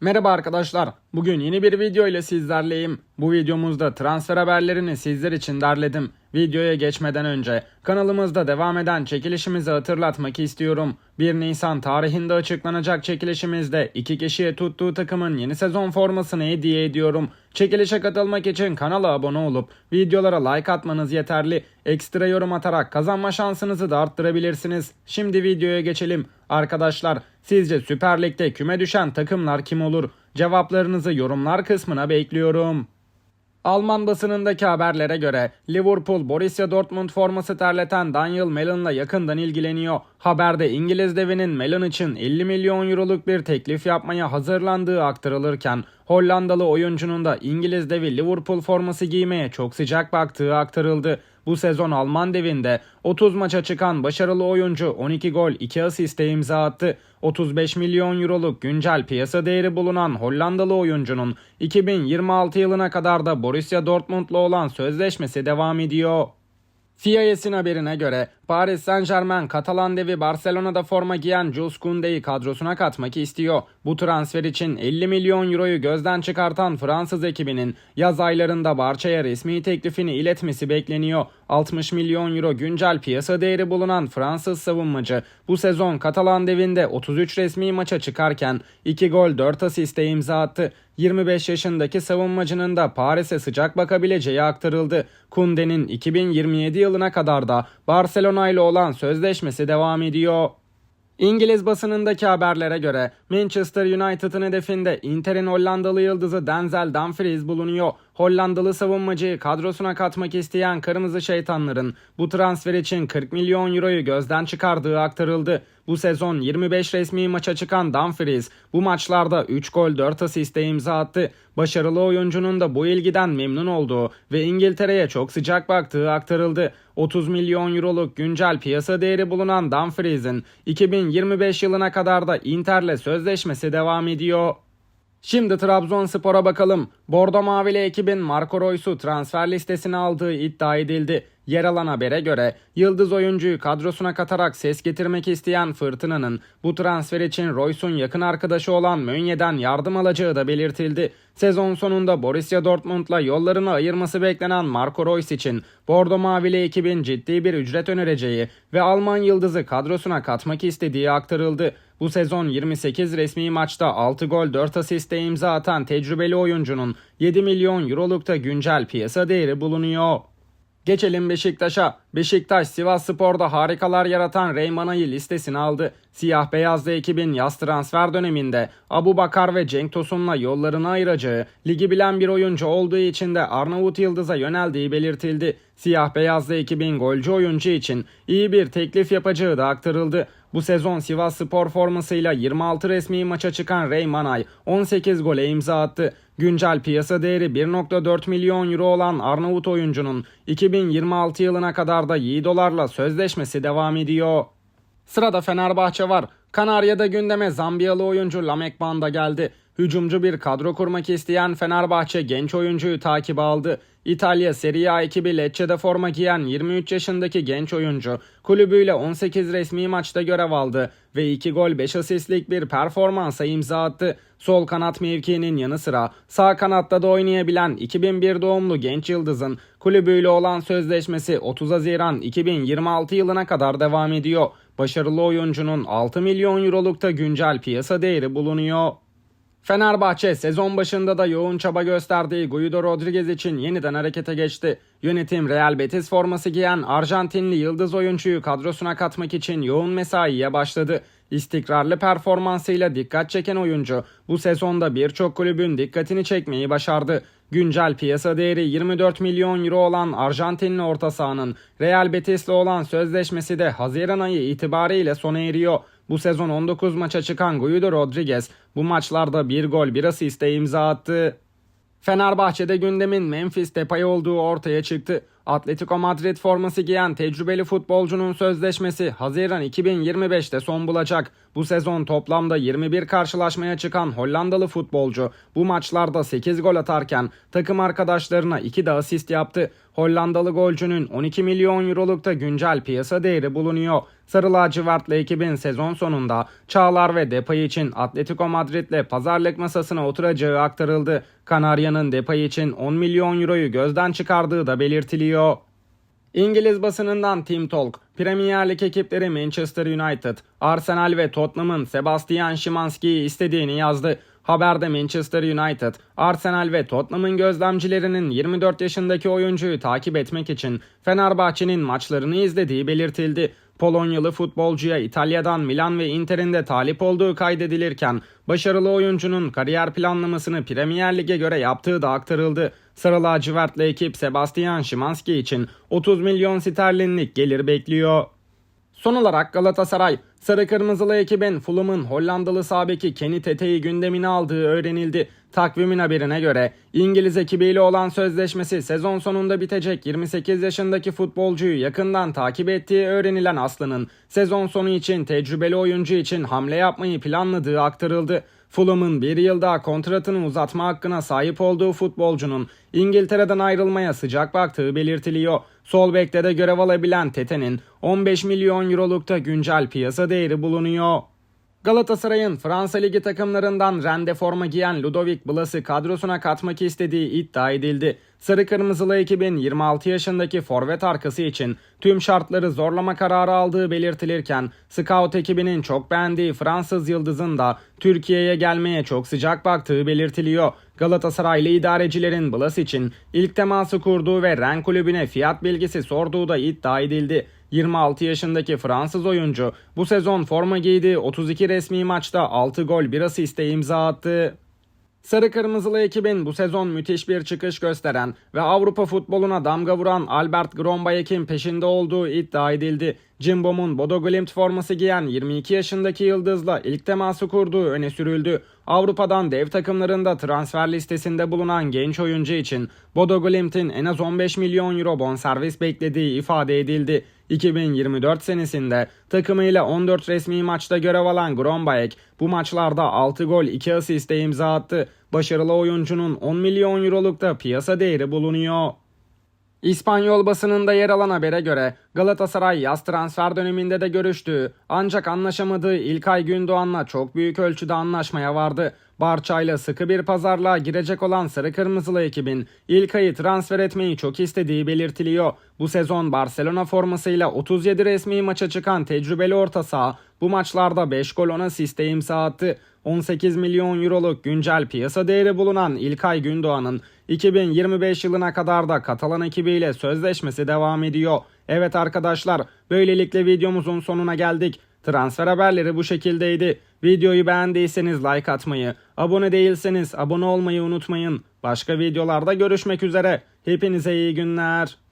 Merhaba arkadaşlar. Bugün yeni bir video ile sizlerleyim. Bu videomuzda transfer haberlerini sizler için derledim. Videoya geçmeden önce kanalımızda devam eden çekilişimizi hatırlatmak istiyorum. 1 Nisan tarihinde açıklanacak çekilişimizde iki kişiye tuttuğu takımın yeni sezon formasını hediye ediyorum. Çekilişe katılmak için kanala abone olup videolara like atmanız yeterli. Ekstra yorum atarak kazanma şansınızı da arttırabilirsiniz. Şimdi videoya geçelim. Arkadaşlar sizce Süper Lig'de küme düşen takımlar kim olur? Cevaplarınızı yorumlar kısmına bekliyorum. Alman basınındaki haberlere göre Liverpool Borussia Dortmund forması terleten Daniel Mellon'la yakından ilgileniyor. Haberde İngiliz devinin Mellon için 50 milyon euroluk bir teklif yapmaya hazırlandığı aktarılırken Hollandalı oyuncunun da İngiliz devi Liverpool forması giymeye çok sıcak baktığı aktarıldı. Bu sezon Alman devinde 30 maça çıkan başarılı oyuncu 12 gol 2 asiste imza attı. 35 milyon euroluk güncel piyasa değeri bulunan Hollandalı oyuncunun 2026 yılına kadar da Borussia Dortmund'la olan sözleşmesi devam ediyor. FIA'sin haberine göre Paris Saint Germain Katalan devi Barcelona'da forma giyen Jules Koundé'yi kadrosuna katmak istiyor. Bu transfer için 50 milyon euroyu gözden çıkartan Fransız ekibinin yaz aylarında Barça'ya resmi teklifini iletmesi bekleniyor. 60 milyon euro güncel piyasa değeri bulunan Fransız savunmacı bu sezon Katalan devinde 33 resmi maça çıkarken 2 gol 4 asiste imza attı. 25 yaşındaki savunmacının da Paris'e sıcak bakabileceği aktarıldı. Kunde'nin 2027 yılına kadar da Barcelona ile olan sözleşmesi devam ediyor. İngiliz basınındaki haberlere göre Manchester United'ın hedefinde Inter'in Hollandalı yıldızı Denzel Dumfries bulunuyor. Hollandalı savunmacıyı kadrosuna katmak isteyen Kırmızı Şeytanların bu transfer için 40 milyon euroyu gözden çıkardığı aktarıldı. Bu sezon 25 resmi maça çıkan Dumfries bu maçlarda 3 gol 4 asiste imza attı. Başarılı oyuncunun da bu ilgiden memnun olduğu ve İngiltere'ye çok sıcak baktığı aktarıldı. 30 milyon euroluk güncel piyasa değeri bulunan Dumfries'in 2025 yılına kadar da Inter'le sözleşmesi devam ediyor. Şimdi Trabzonspor'a bakalım. Bordo Mavili ekibin Marco Reus'u transfer listesine aldığı iddia edildi. Yer alan habere göre yıldız oyuncuyu kadrosuna katarak ses getirmek isteyen Fırtına'nın bu transfer için Reus'un yakın arkadaşı olan Mönye'den yardım alacağı da belirtildi. Sezon sonunda Borussia Dortmund'la yollarını ayırması beklenen Marco Reus için Bordo Mavili ekibin ciddi bir ücret önereceği ve Alman yıldızı kadrosuna katmak istediği aktarıldı. Bu sezon 28 resmi maçta 6 gol 4 asiste imza atan tecrübeli oyuncunun 7 milyon eurolukta güncel piyasa değeri bulunuyor. Geçelim Beşiktaş'a. Beşiktaş Sivas Spor'da harikalar yaratan Reymana'yı listesine aldı. Siyah beyazlı ekibin yaz transfer döneminde Abu Bakar ve Cenk Tosun'la yollarını ayıracağı, ligi bilen bir oyuncu olduğu için de Arnavut Yıldız'a yöneldiği belirtildi. Siyah beyazlı ekibin golcü oyuncu için iyi bir teklif yapacağı da aktarıldı. Bu sezon Sivas Spor formasıyla 26 resmi maça çıkan Rey Manay 18 gole imza attı. Güncel piyasa değeri 1.4 milyon euro olan Arnavut oyuncunun 2026 yılına kadar da iyi dolarla sözleşmesi devam ediyor. Sırada Fenerbahçe var. Kanarya'da gündeme Zambiyalı oyuncu Lamek Banda geldi. Hücumcu bir kadro kurmak isteyen Fenerbahçe genç oyuncuyu takip aldı. İtalya Serie A ekibi Lecce'de forma giyen 23 yaşındaki genç oyuncu kulübüyle 18 resmi maçta görev aldı ve 2 gol 5 asistlik bir performansa imza attı. Sol kanat mevkiinin yanı sıra sağ kanatta da oynayabilen 2001 doğumlu genç yıldızın kulübüyle olan sözleşmesi 30 Haziran 2026 yılına kadar devam ediyor. Başarılı oyuncunun 6 milyon eurolukta güncel piyasa değeri bulunuyor. Fenerbahçe sezon başında da yoğun çaba gösterdiği Guido Rodriguez için yeniden harekete geçti. Yönetim Real Betis forması giyen Arjantinli yıldız oyuncuyu kadrosuna katmak için yoğun mesaiye başladı. İstikrarlı performansıyla dikkat çeken oyuncu bu sezonda birçok kulübün dikkatini çekmeyi başardı. Güncel piyasa değeri 24 milyon euro olan Arjantinli orta sahanın Real Betis'le olan sözleşmesi de Haziran ayı itibariyle sona eriyor. Bu sezon 19 maça çıkan Guido Rodriguez bu maçlarda bir gol bir asiste imza attı. Fenerbahçe'de gündemin Memphis Depay olduğu ortaya çıktı. Atletico Madrid forması giyen tecrübeli futbolcunun sözleşmesi Haziran 2025'te son bulacak. Bu sezon toplamda 21 karşılaşmaya çıkan Hollandalı futbolcu bu maçlarda 8 gol atarken takım arkadaşlarına 2 de asist yaptı. Hollandalı golcünün 12 milyon eurolukta güncel piyasa değeri bulunuyor. Sarı lacivertli ekibin sezon sonunda Çağlar ve Depay için Atletico Madrid'le pazarlık masasına oturacağı aktarıldı. Kanarya'nın Depay için 10 milyon euroyu gözden çıkardığı da belirtiliyor. İngiliz basınından Team Talk, Premier Lig ekipleri Manchester United, Arsenal ve Tottenham'ın Sebastian Szymanski'yi istediğini yazdı. Haberde Manchester United, Arsenal ve Tottenham'ın gözlemcilerinin 24 yaşındaki oyuncuyu takip etmek için Fenerbahçe'nin maçlarını izlediği belirtildi. Polonyalı futbolcuya İtalya'dan Milan ve Inter'in de talip olduğu kaydedilirken başarılı oyuncunun kariyer planlamasını Premier Lig'e göre yaptığı da aktarıldı. Sarı lacivertli ekip Sebastian Szymanski için 30 milyon sterlinlik gelir bekliyor. Son olarak Galatasaray, Sarı Kırmızılı ekibin Fulham'ın Hollandalı sabeki Kenny Tete'yi gündemine aldığı öğrenildi. Takvimin haberine göre İngiliz ekibiyle olan sözleşmesi sezon sonunda bitecek 28 yaşındaki futbolcuyu yakından takip ettiği öğrenilen Aslı'nın sezon sonu için tecrübeli oyuncu için hamle yapmayı planladığı aktarıldı. Fulham'ın bir yıl daha kontratını uzatma hakkına sahip olduğu futbolcunun İngiltere'den ayrılmaya sıcak baktığı belirtiliyor. Sol bekte de görev alabilen Tete'nin 15 milyon eurolukta güncel piyasa değeri bulunuyor. Galatasaray'ın Fransa Ligi takımlarından rende forma giyen Ludovic Blas'ı kadrosuna katmak istediği iddia edildi. Sarı Kırmızılı ekibin 26 yaşındaki forvet arkası için tüm şartları zorlama kararı aldığı belirtilirken Scout ekibinin çok beğendiği Fransız yıldızın da Türkiye'ye gelmeye çok sıcak baktığı belirtiliyor. Galatasaraylı idarecilerin Blas için ilk teması kurduğu ve Ren kulübüne fiyat bilgisi sorduğu da iddia edildi. 26 yaşındaki Fransız oyuncu bu sezon forma giydiği 32 resmi maçta 6 gol 1 asiste imza attı. Sarı Kırmızılı ekibin bu sezon müthiş bir çıkış gösteren ve Avrupa futboluna damga vuran Albert Grombayek'in peşinde olduğu iddia edildi. Cimbom'un Bodo Glimt forması giyen 22 yaşındaki yıldızla ilk teması kurduğu öne sürüldü. Avrupa'dan dev takımlarında transfer listesinde bulunan genç oyuncu için Bodo Glimt'in en az 15 milyon euro bonservis beklediği ifade edildi. 2024 senesinde takımıyla 14 resmi maçta görev alan Grombayek bu maçlarda 6 gol 2 asiste imza attı. Başarılı oyuncunun 10 milyon eurolukta piyasa değeri bulunuyor. İspanyol basınında yer alan habere göre Galatasaray yaz transfer döneminde de görüştüğü ancak anlaşamadığı İlkay Gündoğan'la çok büyük ölçüde anlaşmaya vardı. Barça'yla sıkı bir pazarlığa girecek olan Sarı Kırmızılı ekibin İlkay'ı transfer etmeyi çok istediği belirtiliyor. Bu sezon Barcelona formasıyla 37 resmi maça çıkan tecrübeli orta saha bu maçlarda 5 gol 10 asiste imza attı. 18 milyon euroluk güncel piyasa değeri bulunan İlkay Gündoğan'ın 2025 yılına kadar da Katalan ekibiyle sözleşmesi devam ediyor. Evet arkadaşlar böylelikle videomuzun sonuna geldik. Transfer haberleri bu şekildeydi. Videoyu beğendiyseniz like atmayı, abone değilseniz abone olmayı unutmayın. Başka videolarda görüşmek üzere. Hepinize iyi günler.